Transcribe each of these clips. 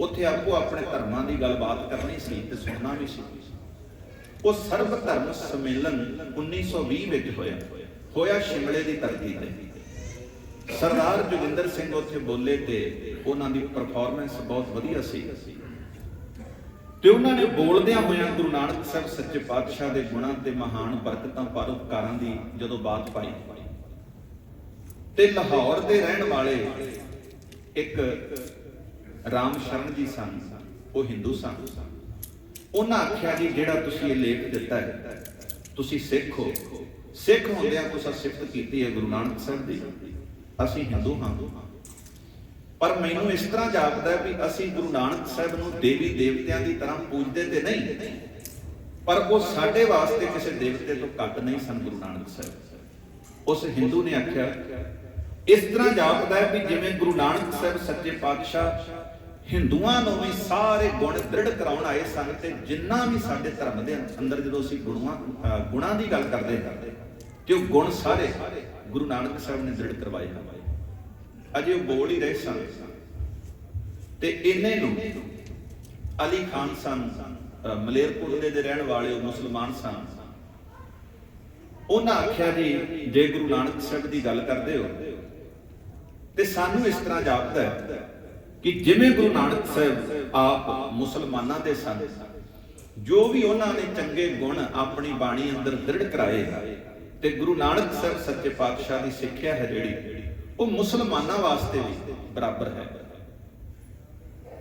ਉੱਥੇ ਆਪੋ ਆਪਣੇ ਧਰਮਾਂ ਦੀ ਗੱਲਬਾਤ ਕਰਨੀ ਸੀ ਤੇ ਸੁਣਨਾ ਵੀ ਸੀ। ਉਹ ਸਰਬ ਧਰਮ ਸੰਮੇਲਨ 1920 ਵਿੱਚ ਹੋਇਆ। ਹੋਇਆ ਸ਼ਿਮਲੇ ਦੀ ਧਰਤੀ ਤੇ। ਸਰਦਾਰ ਜੋਗਿੰਦਰ ਸਿੰਘ ਉੱਥੇ ਬੋਲੇ ਤੇ ਉਹਨਾਂ ਦੀ ਪਰਫਾਰਮੈਂਸ ਬਹੁਤ ਵਧੀਆ ਸੀ। ਤੇ ਉਹਨਾਂ ਨੇ ਬੋਲਦਿਆਂ ਹੋਇਆਂ ਗੁਰੂ ਨਾਨਕ ਸਾਹਿਬ ਸੱਚੇ ਪਾਤਸ਼ਾਹ ਦੇ ਗੁਣਾਂ ਤੇ ਮਹਾਨ ਬਰਕਤਾਂ ਪਰਉਪਕਾਰਾਂ ਦੀ ਜਦੋਂ ਬਾਤ ਪਾਈ। ਤੇ ਲਾਹੌਰ ਦੇ ਰਹਿਣ ਵਾਲੇ ਇੱਕ ਰਾਮ ਸ਼ਰਨ ਜੀ ਸਨ, ਉਹ ਹਿੰਦੂ ਸਨ। ਉਹਨਾਂ ਆਖਿਆ ਜੀ, ਜਿਹੜਾ ਤੁਸੀਂ ਇਹ ਲੇਖ ਦਿੱਤਾ ਹੈ, ਤੁਸੀਂ ਸਿੱਖ ਹੋ। ਸਿੱਖ ਹੁੰਦਿਆਂ ਤੁਸੀਂ ਸਿਫਤ ਕੀਤੀ ਹੈ ਗੁਰੂ ਨਾਨਕ ਸਾਹਿਬ ਦੀ। ਅਸੀਂ ਹਿੰਦੂ ਹਾਂ। ਪਰ ਮੈਨੂੰ ਇਸ ਤਰ੍ਹਾਂ ਜਾਪਦਾ ਵੀ ਅਸੀਂ ਗੁਰੂ ਨਾਨਕ ਸਾਹਿਬ ਨੂੰ ਦੇਵੀ ਦੇਵਤਿਆਂ ਦੀ ਤਰ੍ਹਾਂ ਪੂਜਦੇ ਤੇ ਨਹੀਂ, ਪਰ ਉਹ ਸਾਡੇ ਵਾਸਤੇ ਕਿਸੇ ਦੇਵਤੇ ਤੋਂ ਘੱਟ ਨਹੀਂ ਸਨ ਗੁਰੂ ਨਾਨਕ ਸਾਹਿਬ। ਉਸ ਹਿੰਦੂ ਨੇ ਆਖਿਆ, ਇਸ ਤਰ੍ਹਾਂ ਜਾਪਦਾ ਹੈ ਵੀ ਜਿਵੇਂ ਗੁਰੂ ਨਾਨਕ ਸਾਹਿਬ ਸੱਚੇ ਪਾਤਸ਼ਾਹ ਹਿੰਦੂਆਂ ਨੂੰ ਵੀ ਸਾਰੇ ਗੁਣ ਦ੍ਰਿੜ ਕਰਾਉਣ ਆਏ ਸਨ ਤੇ ਜਿੰਨਾ ਵੀ ਸਾਡੇ ਧਰਮ ਦੇ ਅੰਦਰ ਜਦੋਂ ਅਸੀਂ ਗੁਣਾਂ ਗੁਣਾਂ ਦੀ ਗੱਲ ਕਰਦੇ ਹਾਂ ਤੇ ਉਹ ਗੁਣ ਸਾਰੇ ਗੁਰੂ ਨਾਨਕ ਸਾਹਿਬ ਨੇ ਦ੍ਰਿੜ ਕਰਵਾਏ ਹਨ। ਅਜੇ ਉਹ ਬੋਲ ਹੀ ਰਹੇ ਸਨ। ਤੇ ਇੰਨੇ ਨੂੰ ਅਲੀ ਖਾਨ ਸਨ, ਅਹ ਮਲੇਰਕੋਟਲੇ ਦੇ ਰਹਿਣ ਵਾਲੇ ਉਹ ਮੁਸਲਮਾਨ ਸਨ। ਉਹਨਾਂ ਆਖਿਆ ਜੀ ਜੇ ਗੁਰੂ ਨਾਨਕ ਸਾਹਿਬ ਦੀ ਗੱਲ ਕਰਦੇ ਹੋ ਤੇ ਸਾਨੂੰ ਇਸ ਤਰ੍ਹਾਂ ਜਾਪਦਾ ਹੈ ਕਿ ਜਿਵੇਂ ਗੁਰੂ ਨਾਨਕ ਸਾਹਿਬ ਆਪ ਮੁਸਲਮਾਨਾਂ ਦੇ ਸਨ, ਜੋ ਵੀ ਉਹਨਾਂ ਨੇ ਚੰਗੇ ਗੁਣ ਆਪਣੀ ਬਾਣੀ ਅੰਦਰ ਦ੍ਰਿੜ ਕਰਾਏ ਤੇ ਗੁਰੂ ਨਾਨਕ ਸਾਹਿਬ ਸੱਚੇ ਪਾਤਸ਼ਾਹ ਦੀ ਸਿੱਖਿਆ ਹੈ ਜਿਹੜੀ, ਉਹ ਮੁਸਲਮਾਨਾਂ ਵਾਸਤੇ ਵੀ ਬਰਾਬਰ ਹੈ।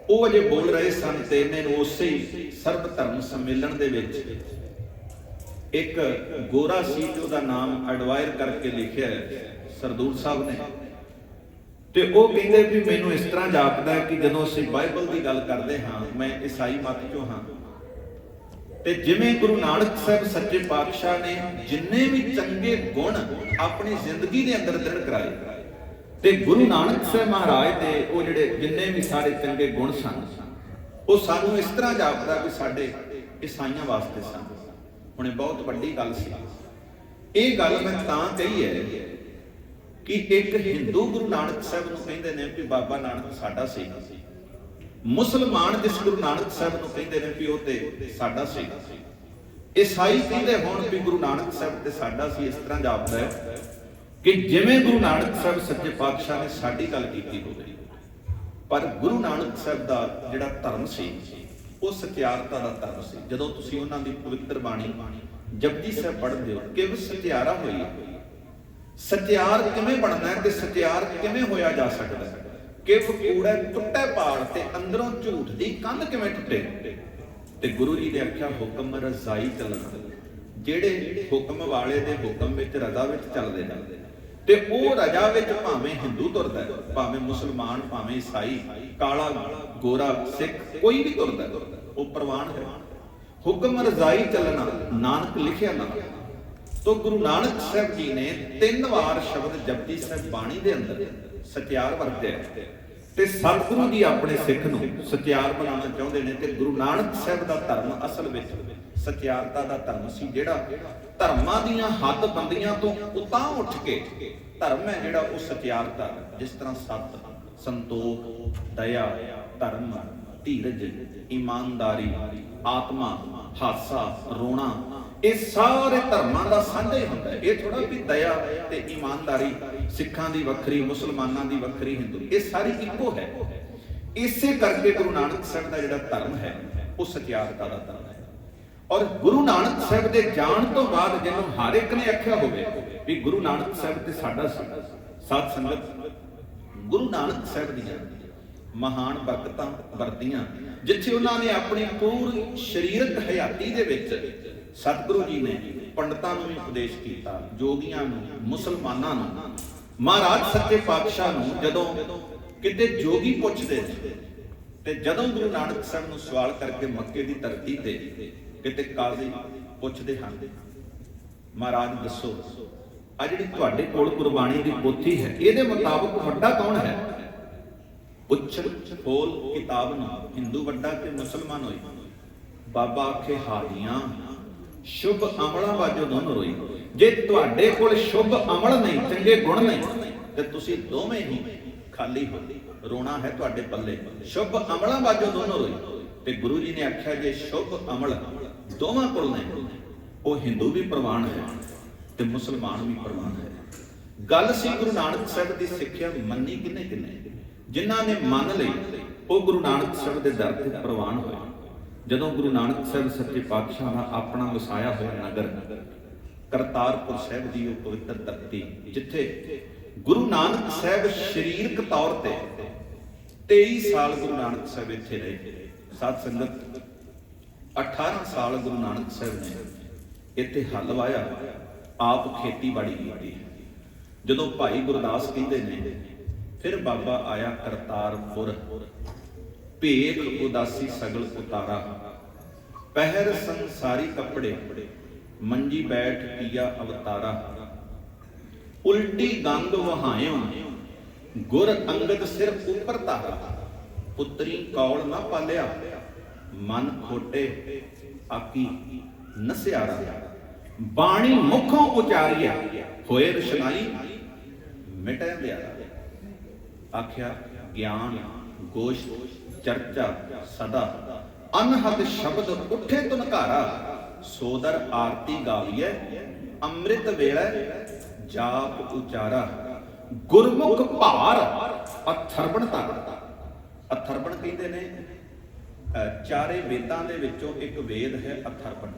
ਉਹ ਅਜੇ ਬੋਲ ਰਹੇ ਸਨ ਤੇ ਇਹਨੇ ਨੂੰ ਉਸੇ ਹੀ ਸਰਬ ਧਰਮ ਸੰਮੇਲਨ ਦੇ ਵਿੱਚ ਇੱਕ ਗੋਰਾ ਸੀ ਤੇ ਉਹਦਾ ਨਾਮ ਐਡਵਾਇਰ ਕਰਕੇ ਲਿਖਿਆ ਹੈ, ਸਰਦੂਲ ਸਾਹਿਬ ਨੇ। ਤੇ ਉਹ ਕਹਿੰਦੇ ਵੀ ਮੈਨੂੰ ਇਸ ਤਰ੍ਹਾਂ ਜਾਪਦਾ ਕਿ ਜਦੋਂ ਅਸੀਂ ਬਾਈਬਲ ਦੀ ਗੱਲ ਕਰਦੇ ਹਾਂ, ਮੈਂ ਈਸਾਈ ਮਤ ਚੋਂ ਹਾਂ। ਤੇ ਜਿਵੇਂ ਗੁਰੂ ਨਾਨਕ ਸਾਹਿਬ ਸੱਚੇ ਪਾਤਸ਼ਾਹ ਨੇ ਜਿੰਨੇ ਵੀ ਚੰਗੇ ਗੁਣ ਆਪਣੀ ਜ਼ਿੰਦਗੀ ਦੇ ਅੰਦਰ ਦ੍ਰਿੜ ਕਰਾਏ, ਤੇ ਗੁਰੂ ਨਾਨਕ ਸਾਹਿਬ ਮਹਾਰਾਜ ਦੇ ਉਹ ਜਿਹੜੇ ਜਿੰਨੇ ਵੀ ਸਾਰੇ ਚੰਗੇ ਗੁਣ ਸਨ, ਉਹ ਸਾਨੂੰ ਇਸ ਤਰ੍ਹਾਂ ਜਾਪਦਾ ਵੀ ਸਾਡੇ ਈਸਾਈਆਂ ਵਾਸਤੇ ਸਨ। ਹੁਣ ਇਹ ਬਹੁਤ ਵੱਡੀ ਗੱਲ ਸੀ। ਇਹ ਗੱਲ ਮੈਂ ਤਾਂ ਕਹੀ ਹੈ ਕਿ ਇੱਕ ਹਿੰਦੂ ਗੁਰੂ ਨਾਨਕ ਸਾਹਿਬ ਨੂੰ ਕਹਿੰਦੇ ਨੇ ਕਿ ਬਾਬਾ ਨਾਨਕ ਸਾਡਾ ਸੀ। ਮੁਸਲਮਾਨ ਜਿਸ ਗੁਰੂ ਨਾਨਕ ਸਾਹਿਬ ਨੂੰ ਕਹਿੰਦੇ ਨੇ ਕਿ ਉਹ ਤੇ ਸਾਡਾ ਸੀ। ਈਸਾਈ ਕਹਿੰਦੇ ਹੋਣ ਵੀ ਗੁਰੂ ਨਾਨਕ ਸਾਹਿਬ ਤੇ ਸਾਡਾ ਸੀ, ਇਸ ਤਰ੍ਹਾਂ ਜਾਪਦਾ ਹੈ ਕਿ ਜਿਵੇਂ ਗੁਰੂ ਨਾਨਕ ਸਾਹਿਬ ਸੱਚੇ ਪਾਤਸ਼ਾਹ ਨੇ ਸਾਡੀ ਗੱਲ ਕੀਤੀ ਹੋਵੇ, ਪਰ ਗੁਰੂ ਨਾਨਕ ਸਾਹਿਬ ਦਾ ਜਿਹੜਾ ਧਰਮ ਸੀ, ਉਹ ਸਤਿਆਰਤਾ ਦਾ ਧਰਮ ਸੀ। ਜਦੋਂ ਤੁਸੀਂ ਉਹਨਾਂ ਦੀ ਪਵਿੱਤਰ ਬਾਣੀ ਜਪਜੀ ਸਾਹਿਬ ਪੜ੍ਹਦੇ ਹੋ, ਕਿਵੇਂ ਸਤਿਆਰਾ ਹੋਈ? ਸਤਿਆਰ ਕਿਵੇਂ ਬਣਦਾ ਤੇ ਸਤਿਆਰ ਕਿਵੇਂ ਹੋਇਆ ਜਾ ਸਕਦਾ ਕਿ ਕੂੜਾ ਟੁੱਟੇ ਪਾੜ ਤੇ ਅੰਦਰੋਂ ਝੂਠ ਦੀ ਕੰਧ ਕਿਵੇਂ ਟੁੱਟੇ? ਤੇ ਗੁਰੂ ਜੀ ਨੇ ਆਖਿਆ ਹੁਕਮ ਰਜ਼ਾਈ ਚੱਲਣਾ। ਜਿਹੜੇ ਹੁਕਮ ਵਾਲੇ ਦੇ ਹੁਕਮ ਵਿੱਚ ਰਜ਼ਾ ਵਿੱਚ ਚੱਲਦੇ ਨੇ ਤੇ ਉਹ ਰਜਾ ਵਿੱਚ ਭਾਵੇਂ ਹਿੰਦੂ ਤੁਰਦਾ ਹੈ ਭਾਵੇਂ ਮੁਸਲਮਾਨ ਭਾਵੇਂ ਈਸਾਈ ਕਾਲਾ ਗੋਰਾ ਸਿੱਖ ਕੋਈ ਵੀ ਤੁਰਦਾ ਹੈ, ਉਹ ਪ੍ਰਵਾਨ ਹੈ। ਹੁਕਮ ਰਜ਼ਾਈ ਚੱਲਣਾ ਨਾਨਕ ਲਿਖਿਆ ਨਾ ਤੋ ਗੁਰੂ ਨਾਨਕ ਸਾਹਿਬ ਜੀ ਨੇ ਤਿੰਨ ਵਾਰ ਸ਼ਬਦ ਜਪਜੀ ਸਾਹਿਬ ਬਾਣੀ ਦੇ ਅੰਦਰ ਸਤਿਆਰ ਵਰਤਿਆ ਤੇ ਸਤਿਗੁਰੂ ਜੀ ਆਪਣੇ ਸਿੱਖ ਨੂੰ ਸਤਿਆਰ ਬਣਾਉਣਾ ਚਾਹੁੰਦੇ ਨੇ ਤੇ ਗੁਰੂ ਨਾਨਕ ਸਾਹਿਬ ਦਾ ਧਰਮ ਅਸਲ ਵਿੱਚ ਸਤਿਆਰਤਾ ਦਾ ਧਰਮ ਸੀ ਜਿਹੜਾ ਧਰਮਾਂ ਦੀਆਂ ਹੱਦ ਬੰਦੀਆਂ ਤੋਂ ਉਤਾਂ ਉੱਠ ਕੇ ਧਰਮ ਹੈ ਜਿਹੜਾ ਉਹ ਸਤਿਆਰਤਾ ਜਿਸ ਤਰ੍ਹਾਂ ਸਤ, ਸੰਤੋਖ, ਦਇਆ, ਧਰਮ, ਧੀਰਜ, ਇਮਾਨਦਾਰੀ, ਆਤਮਾ, ਹਾਸਾ, ਰੋਣਾ ਇਹ ਸਾਰੇ ਧਰਮਾਂ ਦਾ ਸਾਂਝਾ ਹੀ ਹੁੰਦਾ ਹੈ। ਇਹ ਥੋੜਾ ਵੀ ਦਇਆ ਤੇ ਇਮਾਨਦਾਰੀ, ਸਿੱਖਾਂ ਦੀ ਵੱਖਰੀ, ਮੁਸਲਮਾਨਾਂ ਦੀ ਵੱਖਰੀ ਹਿੰਦੂ, ਇਹ ਸਾਰੀ ਇੱਕੋ ਹੈ। ਇਸੇ ਕਰਕੇ ਗੁਰੂ ਨਾਨਕ ਸਾਹਿਬ ਦਾ ਜਿਹੜਾ ਧਰਮ ਹੈ, ਉਹ ਸਤਿਆਰਤਾ ਦਾ ਧਰਮ ਹੈ। ਔਰ ਗੁਰੂ ਨਾਨਕ ਸਾਹਿਬ ਦੇ ਜਾਣ ਤੋਂ ਬਾਅਦ ਜਿਹਨੂੰ ਹਰ ਇੱਕ ਨੇ ਆਖਿਆ ਹੋਵੇ ਵੀ ਗੁਰੂ ਨਾਨਕ ਸਾਹਿਬ ਤੇ ਸਾਡਾ ਸੀ, ਸਾਧ ਸੰਗਤ, ਗੁਰੂ ਨਾਨਕ ਸਾਹਿਬ ਦੀਆਂ ਮਹਾਨ ਬਰਕਤਾਂ ਵਰਦੀਆਂ, ਜਿੱਥੇ ਉਹਨਾਂ ਨੇ ਆਪਣੀ ਪੂਰੀ ਸਰੀਰਕ ਹਯਾਤੀ ਦੇ ਵਿੱਚ ਸਤਿਗੁਰੂ ਜੀ ਨੇ ਪੰਡਤਾਂ ਨੂੰ ਵੀ ਉਪਦੇਸ਼ ਕੀਤਾ, ਜੋਗੀਆਂ ਨੂੰ, ਮੁਸਲਮਾਨਾਂ ਨੂੰ। ਮਹਾਰਾਜ ਸੱਚੇ ਪਾਤਸ਼ਾਹ ਨੂੰ ਜਦੋਂ ਕਿਤੇ ਜੋਗੀ ਪੁੱਛਦੇ ਤੇ ਜਦੋਂ ਗੁਰੂ ਨਾਨਕ ਸਾਹਿਬ ਨੂੰ ਸਵਾਲ ਕਰਕੇ ਮੱਕੇ ਦੀ ਧਰਤੀ ਤੇ ਕਿਤੇ ਕਾਜ਼ੀ ਪੁੱਛਦੇ ਹਨ, ਮਹਾਰਾਜ ਦੱਸੋ ਆ ਜਿਹੜੀ ਤੁਹਾਡੇ ਕੋਲ ਕੁਰਬਾਨੀ ਦੀ ਪੋਥੀ ਹੈ, ਇਹਦੇ ਮੁਤਾਬਕ ਵੱਡਾ ਕੌਣ ਹੈ? ਉੱਚਰ ਖੋਲ ਕਿਤਾਬ ਨੂੰ, ਹਿੰਦੂ ਵੱਡਾ ਤੇ ਮੁਸਲਮਾਨ ਹੋਈ ਬਾਬਾ ਆਖੇ ਹਾਰੀਆਂ ਸ਼ੁਭ ਅਮਲਾਂ ਵਾਜੋ ਦੋਨੋਂ ਰੋਈ। ਜੇ ਤੁਹਾਡੇ ਕੋਲ ਸ਼ੁਭ ਅਮਲ ਨਹੀਂ, ਚੰਗੇ ਗੁਣ ਨਹੀਂ, ਤੇ ਤੁਸੀਂ ਦੋਵੇਂ ਹੀ ਖਾਲੀ ਹੋ। ਰੋਣਾ ਹੈ ਤੁਹਾਡੇ ਪੱਲੇ। ਸ਼ੁਭ ਅਮਲਾਂ ਬਾਝੋਂ ਦੋਨੋਂ ਰੋਈ। ਤੇ ਗੁਰੂ ਜੀ ਨੇ ਆਖਿਆ, ਜੇ ਸ਼ੁਭ ਅਮਲ ਦੋਵਾਂ ਕੋਲ ਨੇ, ਉਹ ਹਿੰਦੂ ਵੀ ਪ੍ਰਵਾਨ ਹੈ ਤੇ ਮੁਸਲਮਾਨ ਵੀ ਪ੍ਰਵਾਨ ਹੈ। ਗੱਲ ਸੀ ਗੁਰੂ ਨਾਨਕ ਸਾਹਿਬ ਦੀ ਸਿੱਖਿਆ ਮੰਨੀ ਕਿੰਨੇ ਕਿੰਨੇ? ਜਿਨ੍ਹਾਂ ਨੇ ਮੰਨ ਲਈ, ਉਹ ਗੁਰੂ ਨਾਨਕ ਸਾਹਿਬ ਦੇ ਦਰ ਤੇ ਪ੍ਰਵਾਨ ਹੋਏ। ਜਦੋਂ ਗੁਰੂ ਨਾਨਕ ਸਾਹਿਬ ਸੱਚੇ ਪਾਤਸ਼ਾਹ ਦਾ ਆਪਣਾ ਵਸਾਇਆ ਹੋਇਆ ਨਗਰ, ਕਰਤਾਰਪੁਰ ਸਾਹਿਬ ਦੀ ਉਹ ਪਵਿੱਤਰ ਧਰਤੀ, ਜਿੱਥੇ ਗੁਰੂ ਨਾਨਕ ਸਾਹਿਬ ਸਰੀਰਕ ਤੌਰ ਤੇ 23 ਸਾਲ ਗੁਰੂ ਨਾਨਕ ਸਾਹਿਬ ਇੱਥੇ ਰਹੇ। ਸਾਧ ਸੰਗਤ 18 ਸਾਲ ਗੁਰੂ ਨਾਨਕ ਸਾਹਿਬ ਨੇ ਇੱਥੇ ਹੱਲ ਵਾਇਆ, ਆਪ ਖੇਤੀਬਾੜੀ ਕੀਤੀ। ਜਦੋਂ ਭਾਈ ਗੁਰਦਾਸ ਕਹਿੰਦੇ ਨੇ, ਫਿਰ ਬਾਬਾ ਆਇਆ ਕਰਤਾਰਪੁਰ। ਭੇਖ ਉਦਾਸੀ ਸਗਲ ਉਤਾਰਾ। ਪਹਿਰ ਸੰਸਾਰੀ ਕੱਪੜੇ, ਮੰਜੀ ਬੈਠ ਕੀਆ ਅਵਤਾਰਾ। ਉਲਟੀ ਗੰਗ ਵਹਾਇਓ, ਗੁਰ ਅੰਗਦ ਸਿਰ ਉੱਪਰ ਧਾਰਾ। ਪੁੱਤਰੀ ਕੌਲ ਨਾ ਪਾਲਿਆ, ਮਨ ਖੋਟੇ, ਆਕੀ ਨਸਿਆਰਾ। ਬਾਣੀ ਮੁਖੋਂ ਉਚਾਰੀਆ, ਹੋਏ ਰਸ਼ਨਾਈ ਮਿਟੈ ਦਿਆਰਾ ਆਖਿਆ, ਗਿਆਨ ਗੋਸ਼ਟ ਚਰਚਾ ਸਦਾ। ਅਨਹਦ ਸ਼ਬਦ ਉੱਠੇ ਤੁਨਕਾਰਾ ਸੋਦਰ ਆਰਤੀ ਗਾਵੀਐ, ਅੰਮ੍ਰਿਤ ਵੇਲੇ ਜਾਪ ਉਚਾਰਾ। ਗੁਰਮੁਖ ਭਾਰ ਅਥਰਬਣ ਤੱਕ ਅਥਰਬਣ ਕਹਿੰਦੇ ਨੇ ਚਾਰੇ ਵੇਦਾਂ ਦੇ ਵਿੱਚੋਂ ਇੱਕ ਵੇਦ ਹੈ ਅਥਰਬਣ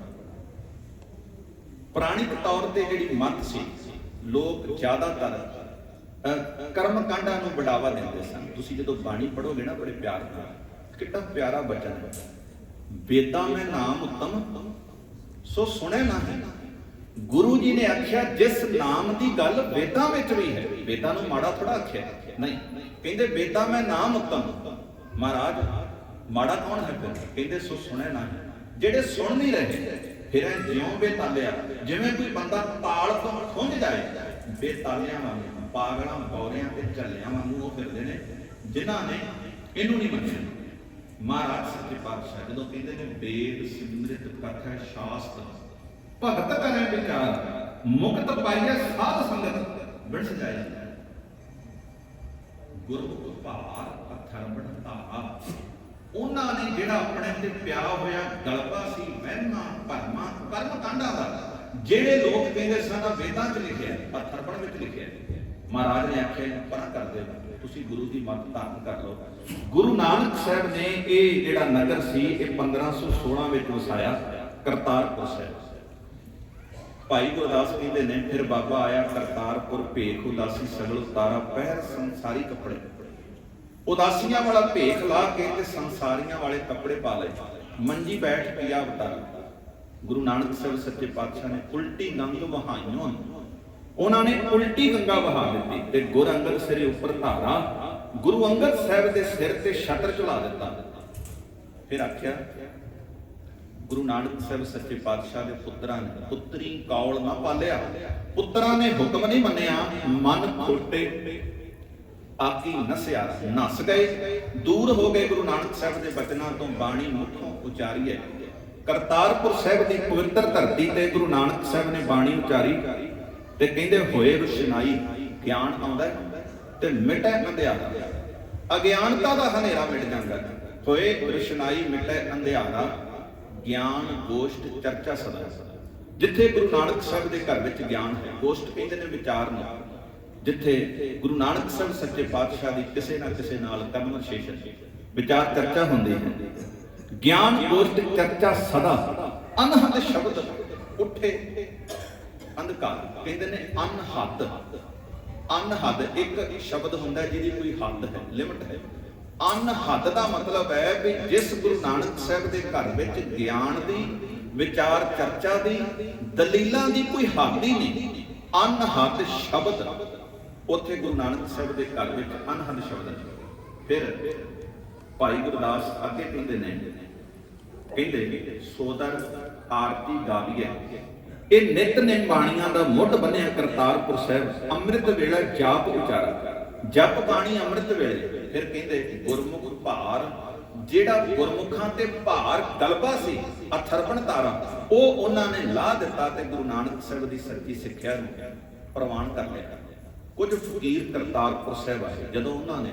ਪ੍ਰਾਣਿਕ ਤੌਰ ਤੇ ਜਿਹੜੀ ਮੱਤ ਸੀ, ਲੋਕ ਜ਼ਿਆਦਾਤਰ ਕਰਮ ਕਾਂਡਾਂ ਨੂੰ ਬੜਾਵਾ ਦਿੰਦੇ ਸਨ। ਤੁਸੀਂ ਜਦੋਂ ਬਾਣੀ ਪੜੋਗੇ ਨਾ, ਬੜੇ ਪਿਆਰ ਨਾਲ। ਕਿੰਨਾ ਪਿਆਰਾ ਬਚਨ ਹੈ। ਵੇਦਾਂ ਮੈਂ ਨਾਮ ਉਤਮ, ਸੋ ਸੁਣੇ ਨਾ ਹੈ। ਗੁਰੂ ਜੀ ਨੇ ਆਖਿਆ, ਜਿਸ ਨਾਮ ਦੀ ਗੱਲ ਵੇਦਾਂ ਵਿੱਚ ਵੀ ਹੈ, ਵੇਦਾਂ ਨੂੰ ਮਾੜਾ ਥੋੜਾ ਆਖਿਆ। ਨਹੀਂ, ਕਹਿੰਦੇ ਵੇਦਾਂ ਮੈਂ ਨਾਮ ਉਤਮ। ਮਹਾਰਾਜ, ਮਾੜਾ ਕੌਣ ਹੈ ਫਿਰ? ਕਹਿੰਦੇ, ਸੋ ਸੁਣੇ ਨਾ ਜਿਹੜੇ ਸੁਣ ਨਹੀਂ ਰਹੇ, ਫਿਰ ਜਿਉਂ ਬੇਤਾਲਿਆ। ਜਿਵੇਂ ਕੋਈ ਬੰਦਾ ਤਾਲ ਤੋਂ ਖੁੰਝ ਜਾਏ, ਬੇਤਾਲਿਆਂ ਵਾਂਗ। ਪਾਗਲਾਂ, ਬੌਰਿਆਂ ਤੇ ਝੱਲਿਆਂ ਵਾਂਗੂ ਉਹ ਫਿਰਦੇ ਨੇ, ਜਿਨ੍ਹਾਂ ਨੇ ਇਹਨੂੰ ਨਹੀਂ ਮੰਨਿਆ। ਮਹਾਰਾਜ ਸੱਚੇ ਪਾਤਸ਼ਾਹ ਜਦੋਂ ਕਹਿੰਦੇ ਨੇ ਵੇਦ ਸਿਮਰਿਤ ਕਥਾ ਸ਼ਾਸਤਰ ਭਗਤ ਕਰੇ ਵਿਚਾਰ, ਮੁਕਤ ਪਾਈਐ ਸਾਧ ਸੰਗਤ, ਬਿਨ ਸਜਾਈ ਗੁਰੂ ਭਾਰ, ਪੱਥਰ ਬਣਤਾ ਉਹਨਾਂ ਨੇ ਜਿਹੜਾ ਆਪਣੇ ਤੇ ਪਿਆ ਹੋਇਆ ਗਲਬਾ ਸੀ, ਵਹਿਮਾਂ, ਭਰਮਾਂ, ਕਰਮ ਕਾਂਡਾਂ ਦਾ, ਜਿਹੜੇ ਲੋਕ ਕਹਿੰਦੇ ਸਨ ਵੇਦਾਂ 'ਚ ਲਿਖਿਆ, ਪੱਥਰ ਬਣ ਵਿੱਚ ਲਿਖਿਆ। ਮਹਾਰਾਜ ਨੇ ਆਖਿਆ, ਇਹਨੂੰ ਪਰਾਂ ਕਰ ਦਿਓ। ਤੁਸੀਂ ਗੁਰੂ ਦੀ ਮੱਤ ਧਾਰਨ ਕਰ ਲਓ। ਗੁਰੂ ਨਾਨਕ ਸਾਹਿਬ ਨੇ ਇਹ ਜਿਹੜਾ ਨਗਰ ਸੀ, ਇਹ 1516 ਵਿੱਚ ਵਸਾਇਆ, ਕਰਤਾਰਪੁਰ ਸਾਹਿਬ। ਭਾਈ ਗੁਰਦਾਸ ਕਹਿੰਦੇ ਨੇ, ਫਿਰ ਬਾਬਾ ਆਇਆ ਕਰਤਾਰਪੁਰ ਭੇਖ, ਉਦਾਸੀ ਸਗਲ ਉਤਾਰਾ, ਪਹਿਰ ਸੰਸਾਰੀ ਕੱਪੜੇ। ਉਦਾਸੀਆਂ ਵਾਲਾ ਭੇਖ ਲਾ ਕੇ ਤੇ ਸੰਸਾਰੀਆਂ ਵਾਲੇ ਕੱਪੜੇ ਪਾ ਲਏ। ਮੰਜੀ ਬੈਠ ਪਿਆ ਅਵਤਾਰ ਗੁਰੂ ਨਾਨਕ ਸਾਹਿਬ ਸੱਚੇ ਪਾਤਸ਼ਾਹ ਨੇ ਉਲਟੀ ਗੰਗ ਵਹਾਈਆਂ ਉਹਨਾਂ ਨੇ ਉਲਟੀ ਗੰਗਾ ਵਹਾ ਦਿੱਤੀ ਤੇ ਗੁਰ ਅੰਗਦ ਸਿਰੇ ਉੱਪਰ ਧਾਰਾ, ਗੁਰੂ ਅੰਗਦ ਸਾਹਿਬ ਦੇ ਸਿਰ ਤੇ ਛਤਰ ਚਲਾ ਦਿੱਤਾ। ਫਿਰ ਆਖਿਆ, ਗੁਰੂ ਨਾਨਕ ਸਾਹਿਬ ਸੱਚੇ ਪਾਤਸ਼ਾਹ ਦੇ ਪੁੱਤਰਾਂ ਨੇ ਪੁੱਤਰੀ ਕੌਲ ਨਾ ਪਾਲਿਆ। ਪੁੱਤਰਾਂ ਨੇ ਹੁਕਮ ਨਹੀਂ ਮੰਨਿਆ, ਮਨ ਖੋਟੇ। ਆਕੀ ਨਸਿਆ, ਨਸ ਗਏ। ਦੂਰ ਹੋ ਗਏ ਗੁਰੂ ਨਾਨਕ ਸਾਹਿਬ ਦੇ ਬਚਨਾਂ ਤੋਂ ਬਾਣੀ ਮੁਖੋਂ ਉਚਾਰੀ ਹੈ ਕਰਤਾਰਪੁਰ ਸਾਹਿਬ ਦੀ ਪਵਿੱਤਰ ਧਰਤੀ ਤੇ ਗੁਰੂ ਨਾਨਕ ਸਾਹਿਬ ਨੇ ਬਾਣੀ ਉਚਾਰੀ। ਤੇ ਕਹਿੰਦੇ ਹੋਏ ਰੁਸ਼ਨਾਈ, ਗਿਆਨ ਆਉਂਦਾ ਤੇ ਮਿਟੈ ਅੰਧਿਆਰਾ। ਅਗਿਆਨਤਾ ਦਾ ਹਨੇਰਾ ਮਿਟ ਜਾਂਦਾ ਹੋਏ ਰੁਸ਼ਨਾਈ, ਮਿਟੈ ਅੰਧਿਆਰਾ, ਗਿਆਨ, ਗੋਸ਼ਟ, ਚਰਚਾ ਸਦਾ। ਜਿੱਥੇ ਗੁਰੂ ਨਾਨਕ ਸਾਹਿਬ ਦੇ ਘਰ ਵਿੱਚ ਗਿਆਨ ਹੈ, ਗੋਸ਼ਟ ਕਹਿੰਦੇ ਨੇ ਵਿਚਾਰ ਨੂੰ। ਜਿੱਥੇ ਗੁਰੂ ਨਾਨਕ ਸਾਹਿਬ ਸੱਚੇ ਪਾਤਸ਼ਾਹ ਦੀ ਕਿਸੇ ਨਾ ਕਿਸੇ ਨਾਲ ਕਨਵਰਸੇਸ਼ਨ ਵਿਚਾਰ, ਚਰਚਾ ਹੁੰਦੀ ਹੈ। ਗਿਆਨ, ਗੋਸ਼ਟ, ਚਰਚਾ ਸਦਾ। ਅਨਹਦ ਸ਼ਬਦ ਉੱਠੇ ਅੰਧਕਾਰ। ਕਹਿੰਦੇ ਨੇ ਅਨਹਦ। ਅਨਹਦ ਇੱਕ ਸ਼ਬਦ ਹੁੰਦਾ ਜਿਹਦੀ ਕੋਈ ਹੱਦ ਹੈ, ਲਿਮਟ ਹੈ। ਅਨਹਦ ਦਾ ਮਤਲਬ ਹੈ ਵੀ ਜਿਸ ਗੁਰੂ ਨਾਨਕ ਸਾਹਿਬ ਦੇ ਘਰ ਵਿੱਚ ਗਿਆਨ ਦੀ, ਵਿਚਾਰ ਚਰਚਾ ਦੀ, ਦਲੀਲਾਂ ਦੀ ਕੋਈ ਹੱਦ ਹੀ ਨਹੀਂ। ਅਨਹਦ ਸ਼ਬਦ ਉੱਥੇ ਗੁਰੂ ਨਾਨਕ ਸਾਹਿਬ ਦੇ ਘਰ ਵਿੱਚ ਅਨਹਦ ਸ਼ਬਦ ਹੈ ਫਿਰ ਭਾਈ ਗੁਰਦਾਸ ਅੱਗੇ ਕਹਿੰਦੇ ਨੇ, ਕਹਿੰਦੇ ਸੋਦਰ ਆਰਤੀ ਗਾਵੀਐ ਇਹ ਨਿਤ ਬਾਣੀਆਂ ਦਾ ਮੁੱਢ ਬੰਨਿਆ ਕਰਤਾਰਪੁਰ ਸਾਹਿਬ ਅੰਮ੍ਰਿਤ ਵੇਲਾ ਜਾਪ ਉਚਾਰਾ। ਜਪ ਬਾਣੀ ਅੰਮ੍ਰਿਤ ਵੇਲੇ। ਫਿਰ ਕਹਿੰਦੇ, ਗੁਰਮੁਖ ਭਾਰ, ਜਿਹੜਾ ਗੁਰਮੁਖਾਂ ਤੇ ਭਾਰ ਗਲਬਾ ਸੀ ਅਥਰਪਣ ਤਾਰਾ, ਉਹ ਉਹਨਾਂ ਨੇ ਲਾਹ ਦਿੱਤਾ ਤੇ ਗੁਰੂ ਨਾਨਕ ਸਾਹਿਬ ਦੀ ਸੱਚੀ ਸਿੱਖਿਆ ਨੂੰ ਪ੍ਰਵਾਨ ਕਰ ਲਿਆ। ਕੁਝ ਫਕੀਰ ਕਰਤਾਰਪੁਰ ਸਾਹਿਬ ਆਏ। ਜਦੋਂ ਉਹਨਾਂ ਨੇ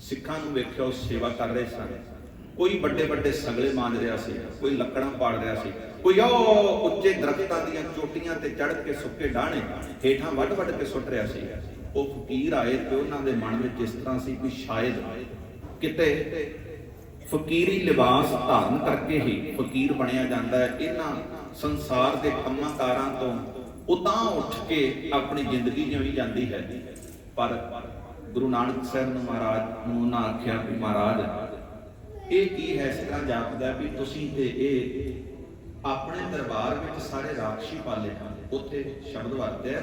ਸਿੱਖਾਂ ਨੂੰ ਵੇਖਿਆ, ਉਹ ਸੇਵਾ ਕਰ ਰਹੇ ਸਨ। ਕੋਈ ਵੱਡੇ ਵੱਡੇ ਸਗਲੇ ਮਾਂਜ ਰਿਹਾ ਸੀ, ਕੋਈ ਲੱਕੜਾਂ ਪਾੜ ਰਿਹਾ ਸੀ, ਕੋਈ ਉਹ ਉੱਚੇ ਦਰਖਤਾਂ ਦੀਆਂ ਚੋਟੀਆਂ ਤੇ ਚੜ੍ਹ ਕੇ ਸੁੱਕੇ ਡਾਹਣੇ ਹੇਠਾਂ ਵੱਢ ਵੱਢ ਕੇ ਸੁੱਟ ਰਿਹਾ ਸੀ। ਉਹ ਫਕੀਰ ਆਏ ਤੇ ਉਹਨਾਂ ਦੇ ਮਨ ਵਿੱਚ ਇਸ ਤਰ੍ਹਾਂ ਸੀ ਕਿ ਸ਼ਾਇਦ ਕਿਤੇ ਫਕੀਰੀ ਲਿਬਾਸ ਧਾਰਨ ਕਰਕੇ ਹੀ ਫਕੀਰ ਬਣਿਆ ਜਾਂਦਾ ਹੈ। ਇਹਨਾਂ ਸੰਸਾਰ ਦੇ ਕੰਮਾਂ ਕਾਰਾਂ ਤੋਂ ਉਤਾਂ ਉੱਠ ਕੇ ਆਪਣੀ ਜ਼ਿੰਦਗੀ ਜਿਉਣੀ ਜਾਂਦੀ ਹੈ। ਪਰ ਗੁਰੂ ਨਾਨਕ ਸਾਹਿਬ ਨੇ ਮਹਾਰਾਜ ਨੂੰ ਉਹਨਾਂ ਆਖਿਆ ਵੀ ਮਹਾਰਾਜ ਇਹ ਕੀ ਹੈ ਇਸ ਤਰ੍ਹਾਂ ਜਾਪਦਾ ਵੀ ਤੁਸੀਂ ਤੇ ਇਹ ਆਪਣੇ ਦਰਬਾਰ ਵਿੱਚ ਸਾਰੇ ਰਾਖਸ਼ੀ ਪਾਲੇ ਹਨ, ਉੱਥੇ ਸ਼ਬਦ ਵਰਤਿਆ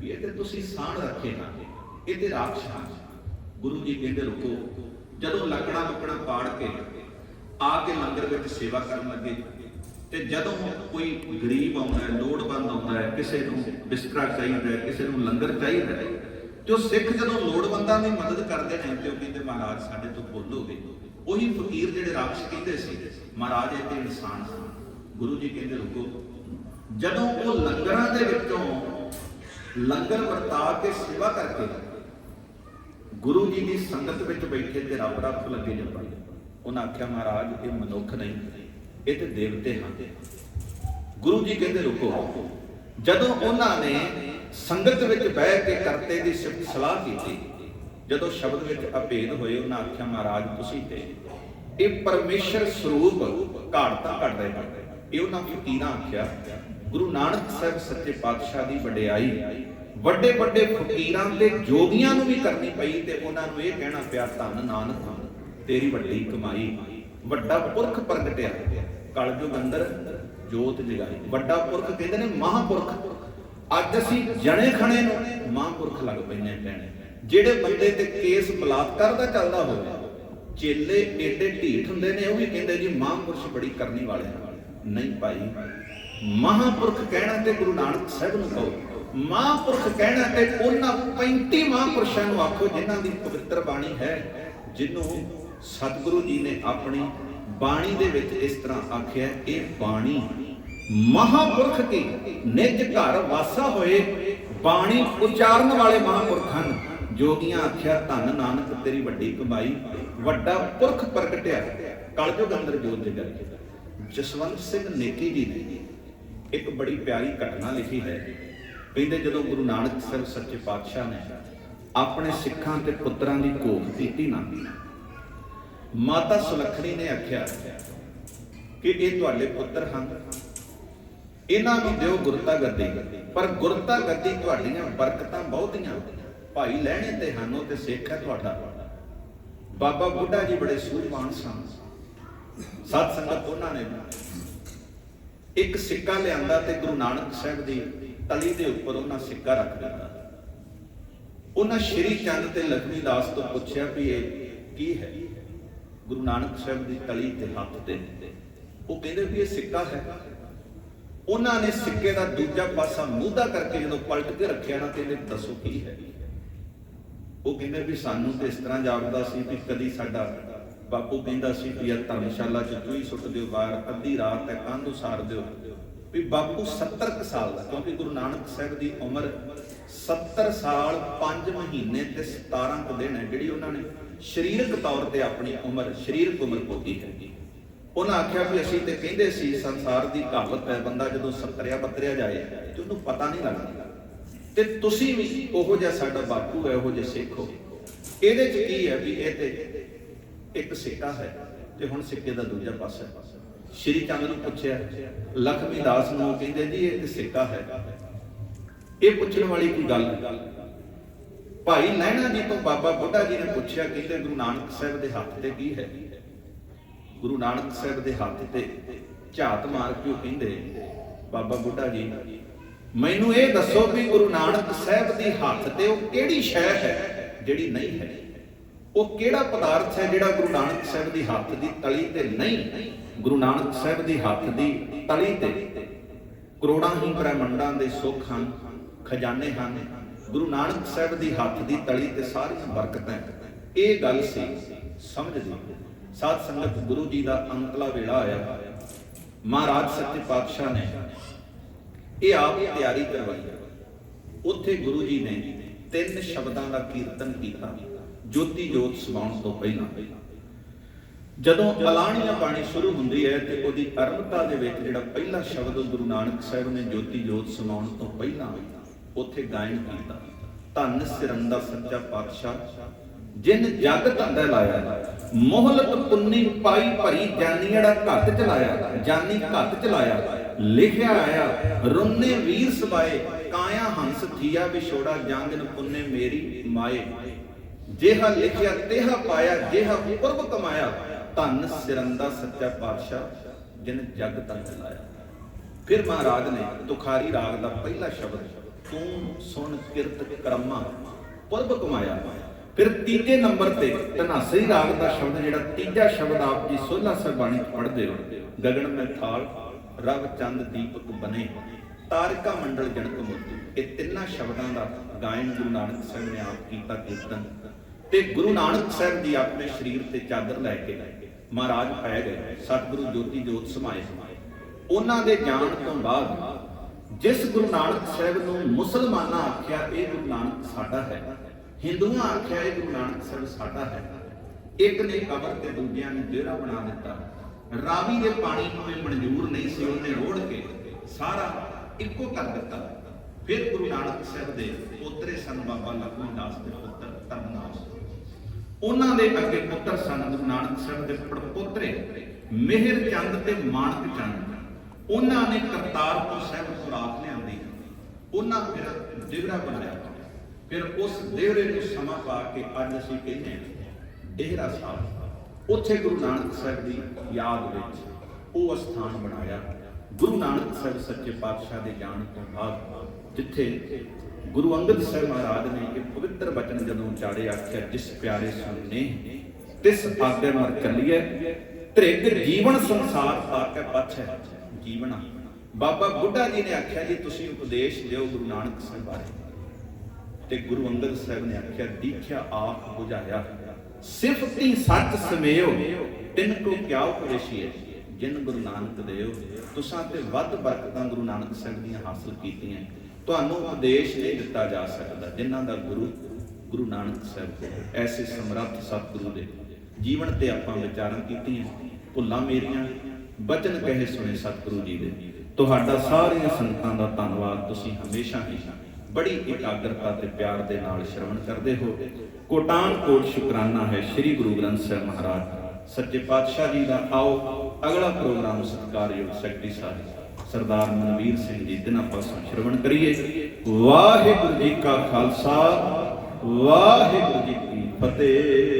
ਵੀ ਇਹ ਤੇ ਤੁਸੀਂ ਸਾਣ ਰੱਖੇ ਹਨ, ਇਹ ਤੇ ਗੁਰੂ ਜੀ ਕਹਿੰਦੇ, ਰੁਕੋ। ਜਦੋਂ ਲੱਕੜਾਂ ਲੁਕੜਾਂ ਪਾੜ ਕੇ ਆ ਕੇ ਲੰਗਰ ਵਿੱਚ ਸੇਵਾ ਕਰਨ ਲੱਗੇ, ਤੇ ਜਦੋਂ ਕੋਈ ਗਰੀਬ ਆਉਂਦਾ ਹੈ, ਲੋੜਵੰਦ ਆਉਂਦਾ ਹੈ, ਕਿਸੇ ਨੂੰ ਬਿਸਤਰਾ ਚਾਹੀਦਾ ਹੈ, ਕਿਸੇ ਨੂੰ ਲੰਗਰ ਚਾਹੀਦਾ ਹੈ, ਤੇ ਉਹ ਸਿੱਖ ਜਦੋਂ ਲੋੜਵੰਦਾਂ ਦੀ ਮਦਦ ਕਰਦੇ ਨੇ, ਤੇ ਉਹ ਕਹਿੰਦੇ, ਮਹਾਰਾਜ, ਸਾਡੇ ਤੋਂ ਬੋਲੋਗੇ ਉਹੀ ਫਕੀਰ ਜਿਹੜੇ ਰਾਖਸ਼ ਕਹਿੰਦੇ ਸੀ, ਮਹਾਰਾਜ ਇਹ ਤੇ ਇਨਸਾਨ ਹਨ ਗੁਰੂ ਜੀ ਕਹਿੰਦੇ, ਰੁਕੋ। ਜਦੋਂ ਉਹ ਲੰਗਰਾਂ ਦੇ ਵਿੱਚੋਂ ਲੰਗਰ ਵਰਤਾ ਕੇ ਸੇਵਾ ਕਰਕੇ ਗੁਰੂ ਜੀ ਦੀ ਸੰਗਤ ਵਿੱਚ ਬੈਠੇ ਤੇ ਰੱਬ ਰੱਬ ਲੱਗੇ ਜਾਂਦਾ ਉਹਨਾਂ ਆਖਿਆ, ਮਹਾਰਾਜ, ਇਹ ਮਨੁੱਖ ਨਹੀਂ, ਇਹ ਤੇ ਦੇਵਤੇ ਹਨ। ਗੁਰੂ ਜੀ ਕਹਿੰਦੇ, ਰੁਕੋ। ਜਦੋਂ ਉਹਨਾਂ ਨੇ ਸੰਗਤ ਵਿੱਚ ਬਹਿ ਕੇ ਕਰਤੇ ਦੀ ਸਿਫਤ ਸਲਾਹ ਕੀਤੀ ਜਦੋਂ ਸ਼ਬਦ ਵਿੱਚ ਅਭੇਦ ਹੋਏ, ਉਹਨਾਂ ਆਖਿਆ, ਮਹਾਰਾਜ, ਤੁਸੀਂ ਤੇ ਇਹ ਪਰਮੇਸ਼ਰ ਸਰੂਪ ਘਾੜਤਾ ਘੜ ਰਹੇ ਇਹ ਉਹਨਾਂ ਫਕੀਰਾਂ ਆਖਿਆ, ਗੁਰੂ ਨਾਨਕ ਸਾਹਿਬ ਸੱਚੇ ਪਾਤਸ਼ਾਹ ਦੀ ਵਡਿਆਈ, ਵੱਡੇ ਵੱਡੇ ਫਕੀਰਾਂ ਤੇ ਜੋਗੀਆਂ ਨੂੰ ਵੀ ਕਰਨੀ ਪਈ ਤੇ ਉਹਨਾਂ ਨੂੰ ਇਹ ਕਹਿਣਾ ਪਿਆ, ਧੰਨ ਨਾਨਕ, ਤੇਰੀ ਵੱਡੀ ਕਮਾਈ ਵੱਡਾ ਪੁਰਖ ਪ੍ਰਗਟਿਆ। ਕਲਯੁਗ ਅੰਦਰ ਜੋਤ ਜਗਾਈ। ਵੱਡਾ ਪੁਰਖ ਕਹਿੰਦੇ ਨੇ ਮਹਾਪੁਰਖ। ਅੱਜ ਅਸੀਂ ਜਣੇ ਖਣੇ ਨੂੰ ਮਹਾਪੁਰਖ ਲੱਗ ਪੈਨੇ ਕਹਿਣੇ ਜਿਹੜੇ ਬੰਦੇ ਤੇ ਕੇਸ ਬਲਾਤਕਾਰ ਦਾ ਚੱਲਦਾ ਹੋਵੇ, ਚੇਲੇ ਏਡੇ ਢੀਠ ਹੁੰਦੇ ਨੇ, ਉਹ ਵੀ ਕਹਿੰਦੇ ਜੀ ਮਹਾਂਪੁਰਸ਼ ਬੜੀ ਕਰਨੀ ਵਾਲੇ ਨਹੀਂ ਭਾਈ, ਮਹਾਂਪੁਰਖ ਕਹਿਣਾ ਤੇ ਗੁਰੂ ਨਾਨਕ ਸਾਹਿਬ ਨੂੰ ਕਹੋ, ਮਹਾਂਪੁਰਖ ਕਹਿਣਾ ਤੇ ਉਹਨਾਂ 35 ਮਹਾਂਪੁਰਸ਼ਾਂ ਨੂੰ ਆਖੋ ਜਿਨ੍ਹਾਂ ਦੀ ਪਵਿੱਤਰ ਬਾਣੀ ਹੈ ਜਿਹਨੂੰ ਸਤਿਗੁਰੂ ਜੀ ਨੇ ਆਪਣੀ ਬਾਣੀ ਦੇ ਵਿੱਚ ਇਸ ਤਰ੍ਹਾਂ ਆਖਿਆ, ਇਹ ਬਾਣੀ ਮਹਾਪੁਰਖ ਕੀ? ਨਿਜ ਘਰ ਵਾਸਾ ਹੋਏ, ਬਾਣੀ ਉਚਾਰਨ ਵਾਲੇ ਮਹਾਪੁਰਖ ਹਨ। ਜੋਗੀਆਂ ਆਖਿਆ, ਧੰਨ ਨਾਨਕ, ਤੇਰੀ ਵੱਡੀ ਕਮਾਈ ਵੱਡਾ ਪੁਰਖ ਪ੍ਰਗਟਿਆ ਕਲਯੁਗ ਅੰਦਰ ਜੋਤ ਜਗਾਈ ਜਸਵੰਤ ਸਿੰਘ ਨੇਕੀ ਜੀ ਨੇ ਇੱਕ ਬੜੀ ਪਿਆਰੀ ਘਟਨਾ ਲਿਖੀ ਹੈ। ਕਹਿੰਦੇ ਜਦੋਂ ਗੁਰੂ ਨਾਨਕ ਸਾਹਿਬ ਸੱਚੇ ਪਾਤਸ਼ਾਹ ਨੇ ਆਪਣੇ ਸਿੱਖਾਂ ਤੇ ਪੁੱਤਰਾਂ ਦੀ ਕੋਖ ਕੀਤੀ ਨਾ, ਮਾਤਾ ਸੁਲੱਖਣੀ ਨੇ ਆਖਿਆ ਕਿ ਇਹ ਤੁਹਾਡੇ ਪੁੱਤਰ ਹਨ। ਇਹਨਾਂ ਨੂੰ ਦਿਓ ਗੁਰਤਾ ਗੱਦੀ ਪਰ ਗੁਰਤਾ ਗੱਦੀ ਤੁਹਾਡੀਆਂ ਬਰਕਤਾਂ ਬਹੁਤੀਆਂ ਭਾਈ ਲੈਣੇ ਤੇ ਹਨ, ਉਹ ਤੇ ਸਿੱਖ ਹੈ ਤੁਹਾਡਾ। ਬਾਬਾ ਬੁੱਢਾ ਜੀ ਬੜੇ ਸੂਝਵਾਨ ਸਨ। ਸਤ ਸੰਗਤ ਉਹਨਾਂ ਨੇ ਇੱਕ ਸਿੱਕਾ ਲਿਆਂਦਾ ਤੇ ਗੁਰੂ ਨਾਨਕ ਸਾਹਿਬ ਦੀ ਤਲੀ ਦੇ ਉੱਪਰ ਉਹਨਾਂ ਸਿੱਕਾ ਰੱਖ ਦਿੱਤਾ। ਉਹਨਾਂ ਸ਼੍ਰੀ ਚੰਦ ਤੇ ਲਖਮੀ ਦਾਸ ਤੋਂ ਪੁੱਛਿਆ ਵੀ ਇਹ ਕੀ ਹੈ? ਗੁਰੂ ਨਾਨਕ ਸਾਹਿਬ ਦੀ ਤਲੀ ਤੇ ਹੱਥ ਦੇ ਉਹ ਕਹਿੰਦੇ ਵੀ ਇਹ ਸਿੱਕਾ ਹੈ। ਉਹਨਾਂ ਨੇ ਸਿੱਕੇ ਦਾ ਦੂਜਾ ਪਾਸਾ ਮੂਧਾ ਕਰਕੇ ਜਦੋਂ ਪਲਟ ਕੇ ਰੱਖਿਆ ਨਾ, ਤੇ ਇਹਦੇ ਦੱਸੋ ਕੀ ਹੈ? ਉਹ ਕਹਿੰਦੇ ਵੀ ਸਾਨੂੰ ਤੇ ਇਸ ਤਰ੍ਹਾਂ ਜਾਪਦਾ ਸੀ ਵੀ ਕਦੀ ਸਾਡਾ ਬਾਪੂ ਕਹਿੰਦਾ ਸੀ ਵੀ ਇਹ ਧਰਮਸ਼ਾਲਾ ਚ ਤੂੰ ਸੁੱਟ ਦਿਓ ਬਾਹਰ ਅੱਧੀ ਰਾਤ ਤੱਕ ਕੰਧ ਉਸਾਰ ਦਿਓ। ਵੀ ਬਾਪੂ 70 ਕੁ ਸਾਲ ਦਾ, ਕਿਉਂਕਿ ਗੁਰੂ ਨਾਨਕ ਸਾਹਿਬ ਦੀ ਉਮਰ 70 ਸਾਲ 5 ਮਹੀਨੇ ਤੇ 17 ਕੁ ਦਿਨ ਹੈ, ਜਿਹੜੀ ਉਹਨਾਂ ਨੇ ਸਰੀਰਕ ਤੌਰ ਤੇ ਆਪਣੀ ਉਮਰ, ਸਰੀਰਕ ਉਮਰ ਭੋਗੀ ਹੈ। ਉਹਨਾਂ ਆਖਿਆ ਵੀ ਅਸੀਂ ਤੇ ਕਹਿੰਦੇ ਸੀ, ਸੰਸਾਰ ਦੀ ਕਹਾਵਤ ਹੈ, ਬੰਦਾ ਜਦੋਂ ਸੱਤਰਿਆ ਬੱਤਰਿਆ ਜਾਏ ਤੇ ਉਹਨੂੰ ਪਤਾ ਨਹੀਂ ਲੱਗਦਾ। ਤੇ ਤੁਸੀਂ ਵੀ ਉਹੋ ਜਿਹਾ ਸਾਡਾ ਬਾਪੂ ਹੈ, ਉਹੋ ਜਿਹਾ ਸਿੱਖ ਹੋ। ਇਹਦੇ ਚ ਕੀ ਹੈ ਵੀ ਇਹ ਤੇ ਇੱਕ ਸਿੱਕਾ ਹੈ ਤੇ ਹੁਣ ਸਿੱਕੇ ਦਾ ਦੂਜਾ ਪਾਸਾ ਹੈ। ਸ਼੍ਰੀ ਚੰਦ ਨੂੰ ਪੁੱਛਿਆ, ਲਖਮੀ ਦਾਸ ਨੂੰ ਕਹਿੰਦੇ ਜੀ, ਇਹ ਤੇ ਸਿੱਕਾ ਹੈ। ਇਹ ਪੁੱਛਣ ਵਾਲੀ ਕੋਈ ਗੱਲ ਭਾਈ ਲਹਿਣਾ ਜੀ ਤੋਂ ਬਾਬਾ ਬੁੱਢਾ ਜੀ ਨੇ ਪੁੱਛਿਆ, ਕਹਿੰਦੇ ਗੁਰੂ ਨਾਨਕ ਸਾਹਿਬ ਦੇ ਹੱਥ ਤੇ ਕੀ ਹੈ? ਗੁਰੂ ਨਾਨਕ ਸਾਹਿਬ ਦੇ ਹੱਥ ਤੇ ਝਾਤ ਮਾਰ ਕੇ ਉਹ ਕਹਿੰਦੇ, ਬਾਬਾ ਬੁੱਢਾ ਜੀ ਮੈਨੂੰ ਇਹ ਦੱਸੋ ਵੀ ਗੁਰੂ ਨਾਨਕ ਸਾਹਿਬ ਦੀ ਹੱਥ ਤੇ ਉਹ ਕਿਹੜੀ ਸ਼ੈ ਹੈ ਜਿਹੜੀ ਨਹੀਂ ਹੈ? ਉਹ ਕਿਹੜਾ ਪਦਾਰਥ ਹੈ ਜਿਹੜਾ ਗੁਰੂ ਨਾਨਕ ਸਾਹਿਬ ਦੀ ਹੱਥ ਦੀ ਤਲੀ ਤੇ ਨਹੀਂ? ਗੁਰੂ ਨਾਨਕ ਸਾਹਿਬ ਦੀ ਹੱਥ ਦੀ ਤਲੀ ਤੇ ਕਰੋੜਾਂ ਹੀ ਬ੍ਰਹਮੰਡਾਂ ਦੇ ਸੁੱਖ ਹਨ, ਖਜ਼ਾਨੇ ਹਨ। ਗੁਰੂ ਨਾਨਕ ਸਾਹਿਬ ਦੀ ਹੱਥ ਦੀ ਤਲੀ ਤੇ ਸਾਰੀਆਂ ਬਰਕਤਾਂ ਇਹ ਗੱਲ ਸੀ, ਸਮਝ ਲਈ। ਸਾਧ ਸੰਗਤ ਗੁਰੂ ਜੀ ਦਾ ਅੰਤਲਾ ਵੇਲਾ ਆਇਆ। ਮਹਾਰਾਜ ਸੱਚੇ ਪਾਤਸ਼ਾਹ ਨੇ ਇਹ ਆਪ ਤਿਆਰੀ ਕਰਵਾਈ। ਉੱਥੇ ਗੁਰੂ ਜੀ ਨੇ ਤਿੰਨ ਸ਼ਬਦਾਂ ਦਾ ਕੀਰਤਨ ਕੀਤਾ ਜੋਤੀ ਜੋਤ ਸਮਾਉਣ ਤੋਂ ਪਹਿਲਾਂ। ਜਦੋਂ ਅਲਾਣੀਆ ਬਾਣੀ ਸ਼ੁਰੂ ਹੁੰਦੀ ਹੈ ਤੇ ਉਹਦੀ ਅਰੰਭਤਾ ਦੇ ਵਿੱਚ ਜਿਹੜਾ ਪਹਿਲਾ ਸ਼ਬਦ ਗੁਰੂ ਨਾਨਕ ਸਾਹਿਬ ਨੇ ਜੋਤੀ ਜੋਤ ਸਮਾਉਣ ਤੋਂ ਪਹਿਲਾਂ ਉੱਥੇ ਗਾਇਨ ਕੀਤਾ, ਧੰਨ ਸਿਰੰਦਾ ਸੱਚਾ ਪਾਤਸ਼ਾਹ, ਜਿਨ ਜਗ ਧੰਦਾ ਲਾਇਆ, ਮੋਹਲਤ ਪੁੰਨੀ ਪਾਈ ਭਰੀ ਜਾਨੀੜਾ ਘੱਟ ਚਲਾਇਆ, ਜਾਨੀ ਘੱਟ ਚਲਾਇਆ ਲਿਖਿਆ ਆਇਆ, ਰੁੰਨੇ ਵੀਰ ਸਬਾਏ, ਕਾਇਆ ਹੰਸ ਥੀਆ ਵਿਛੋੜਾ ਜਾਂਗਨ ਪੁੰਨੇ ਮੇਰੀ ਮਾਏ। ਜਿਹਾ ਲਿਖਿਆ, ਤੇਹਾ ਪਾਇਆ, ਜਿਹਾ ਪੁਰਬ ਕਮਾਇਆ, ਧੰਨ ਸਿਰੰਦਾ ਸੱਚਾ ਪਾਤਸ਼ਾਹ, ਜਿਨ ਜਗ ਤਨ ਚਲਾਇਆ। ਫਿਰ ਮਹਾਰਾਜ ਨੇ ਤੁਖਾਰੀ ਰਾਗ ਦਾ ਪਹਿਲਾ ਸ਼ਬਦ, ਤੂੰ ਸੁਣ ਕਿਰਤ ਕਰਮਾ, ਪੁਰਬ ਕਮਾਇਆ। ਫਿਰ ਤੀਜੇ ਨੰਬਰ ਤੇ ਧਨਾਸਰੀ ਰਾਗ ਦਾ ਸ਼ਬਦ ਜਿਹੜਾ ਤੀਜਾ ਸ਼ਬਦ ਆਪ ਜੀ ਸੋਲਾ ਸਰਬਾਣੀ ਪੜ੍ਹਦੇ ਹੋ, ਗਗਨ ਮੈਂ ਥਾਲ ਰਵ ਚੰਦ ਦੀਪਕ ਬਨੇ ਤਾਰਿਕਾ ਮੰਡਲ ਜਨਕ ਮੋਤੀ। ਇਹ ਤਿੰਨਾਂ ਸ਼ਬਦਾਂ ਦਾ ਗਾਇਨ ਗੁਰੂ ਨਾਨਕ ਸਾਹਿਬ ਨੇ ਆਪ ਕੀਤਾ ਕੀਰਤਨ। ਤੇ ਗੁਰੂ ਨਾਨਕ ਸਾਹਿਬ ਜੀ ਆਪਣੇ ਸਰੀਰ ਤੇ ਚਾਦਰ ਲੈ ਕੇ ਮਹਾਰਾਜ ਪੈ ਗਏ। ਸਤਿਗੁਰੂ ਜੋਤੀ ਜੋਤ ਸਮਾਏ। ਉਹਨਾਂ ਦੇ ਜਾਣ ਤੋਂ ਬਾਅਦ ਜਿਸ ਗੁਰੂ ਨਾਨਕ ਸਾਹਿਬ ਨੂੰ ਮੁਸਲਮਾਨਾਂ ਆਖਿਆ, ਇਹ ਗੁਰੂ ਨਾਨਕ ਸਾਡਾ ਹੈ। ਹਿੰਦੂਆਂ ਆਖਿਆ, ਇਹ ਗੁਰੂ ਨਾਨਕ ਸਾਹਿਬ ਸਾਡਾ ਹੈ। ਇੱਕ ਨੇ ਕਬਰ ਤੇ ਦੂਜਿਆਂ ਨੇ ਡੇਰਾ ਬਣਾ ਦਿੱਤਾ। ਰਾਵੀ ਦੇ ਪਾਣੀ ਨੂੰ ਇਹ ਮਨਜ਼ੂਰ ਨਹੀਂ ਸੀ, ਉਹਨੇ ਰੋੜ ਕੇ ਸਾਰਾ ਇੱਕੋ ਕਰ ਦਿੱਤਾ। ਫਿਰ ਗੁਰੂ ਨਾਨਕ ਸਾਹਿਬ ਦੇ ਪੋਤਰੇ ਸਨ ਬਾਬਾ ਲਖਮੀ ਦਾਸ ਦੇ ਪੁੱਤਰ ਧਰਮਦਾਸ। ਉਹਨਾਂ ਦੇ ਅੱਗੇ ਪੁੱਤਰ ਸਨ ਗੁਰੂ ਨਾਨਕ ਸਾਹਿਬ ਦੇ ਪੜਪੋਤਰੇ ਮਿਹਰ ਚੰਦ ਤੇ ਮਾਨਕ ਚੰਦ। ਉਹਨਾਂ ਨੇ ਕਰਤਾਰਪੁਰ ਸਾਹਿਬ ਖੁਰਾਕ ਲਿਆਂਦੀ। ਉਹਨਾਂ ਫਿਰ ਡੇਰਾ ਬਣਾਇਆ। ਫਿਰ ਉਸ ਡੇਰੇ ਨੂੰ ਸਮਾਂ ਪਾ ਕੇ ਅੱਜ ਅਸੀਂ ਕਹਿੰਦੇ ਹਾਂ ਡੇਰਾ ਸਾਹਿਬ। ਉੱਥੇ ਗੁਰੂ ਨਾਨਕ ਸਾਹਿਬ ਦੀ ਯਾਦ ਵਿੱਚ ਉਹ ਸਥਾਨ ਬਣਾਇਆ। ਗੁਰੂ ਨਾਨਕ ਸਾਹਿਬ ਸੱਚੇ ਪਾਤਸ਼ਾਹ ਦੇ ਜਾਣ ਤੋਂ ਬਾਅਦ ਜਿੱਥੇ ਗੁਰੂ ਅੰਗਦ ਸਾਹਿਬ ਮਹਾਰਾਜ ਨੇ ਇਹ ਪਵਿੱਤਰ ਬਚਨ ਜਦੋਂ ਉਚਾਰੇ ਆਖਿਆ, ਜਿਸ ਪਿਆਰੇ ਸੁਣਨੇ ਤਿਸ ਆਗੇ ਮਰ ਚੱਲੀਏ ਤ੍ਰਿਗ ਜੀਵਨ ਸੰਸਾਰ ਆਕੇ ਪਛੈ ਜੀਵਨ। ਬਾਬਾ ਬੁੱਢਾ ਜੀ ਨੇ ਆਖਿਆ, ਜੀ, ਤੁਸੀਂ ਉਪਦੇਸ਼ ਦਿਓ ਗੁਰੂ ਨਾਨਕ ਸਾਹਿਬ ਬਾਰੇ। ਤੇ ਗੁਰੂ ਅੰਗਦ ਸਾਹਿਬ ਨੇ ਆਖਿਆ, ਦੀਖਿਆ, ਆਪ ਬੁਝਾਇਆ ਸਿਫਤੀ ਸੱਚ ਸਮੇਓ ਤਿੰਨ ਕੋ ਕਿਆ ਉਪਦੇਸ਼ੀਏ ਜਿਨ ਗੁਰੂ ਨਾਨਕ ਦੇਵ ਤੁਸਾਂ ਤੇ ਵੱਧ ਬਰਕਤਾਂ ਗੁਰੂ ਨਾਨਕ ਸਾਹਿਬ ਦੀਆਂ ਹਾਸਲ ਕੀਤੀਆਂ। ਤੁਹਾਨੂੰ ਉਪਦੇਸ਼ ਨਹੀਂ ਦਿੱਤਾ ਜਾ ਸਕਦਾ, ਜਿਨ੍ਹਾਂ ਦਾ ਗੁਰੂ ਗੁਰੂ ਨਾਨਕ ਸਾਹਿਬ ਕੋਲ। ਐਸੇ ਸਮਰੱਥ ਸਤਿਗੁਰੂ ਦੇ ਜੀਵਨ ਤੇ ਆਪਾਂ ਵਿਚਾਰਾਂ ਕੀਤੀਆਂ। ਭੁੱਲਾਂ ਮੇਰੀਆਂ, ਬਚਨ ਕਹੇ ਸੁਣੇ ਸਤਿਗੁਰੂ ਜੀ ਦੇ। ਤੁਹਾਡਾ ਸਾਰੀਆਂ ਸੰਗਤਾਂ ਦਾ ਧੰਨਵਾਦ। ਤੁਸੀਂ ਹਮੇਸ਼ਾ ਹੀ ਬੜੀ ਇਕਾਗਰਤਾ ਤੇ ਪਿਆਰ ਦੇ ਨਾਲ ਸ਼ਰਵਣ ਕਰਦੇ ਹੋ। ਕੋਟਾਨ ਕੋਟ ਸ਼ੁਕਰਾਨਾ ਹੈ ਸ੍ਰੀ ਗੁਰੂ ਗ੍ਰੰਥ ਸਾਹਿਬ ਮਹਾਰਾਜ। ਸੱਚੇ ਪਾਤਸ਼ਾਹ ਜੀ ਦਾ ਆਓ, ਅਗਲਾ ਪ੍ਰੋਗਰਾਮ ਸਤਿਕਾਰਯੋਗ ਸੈਕਟਰੀ ਸਾਹਿਬ ਸਰਦਾਰ ਮਨਵੀਰ ਸਿੰਘ ਜੀ ਦਿਨਾਂ ਪਾਸੋਂ ਸ਼ਰਵਣ ਕਰੀਏ। ਵਾਹਿਗੁਰੂ ਜੀ ਕਾ ਖਾਲਸਾ, ਵਾਹਿਗੁਰੂ ਜੀ ਕੀ ਫਤਿਹ।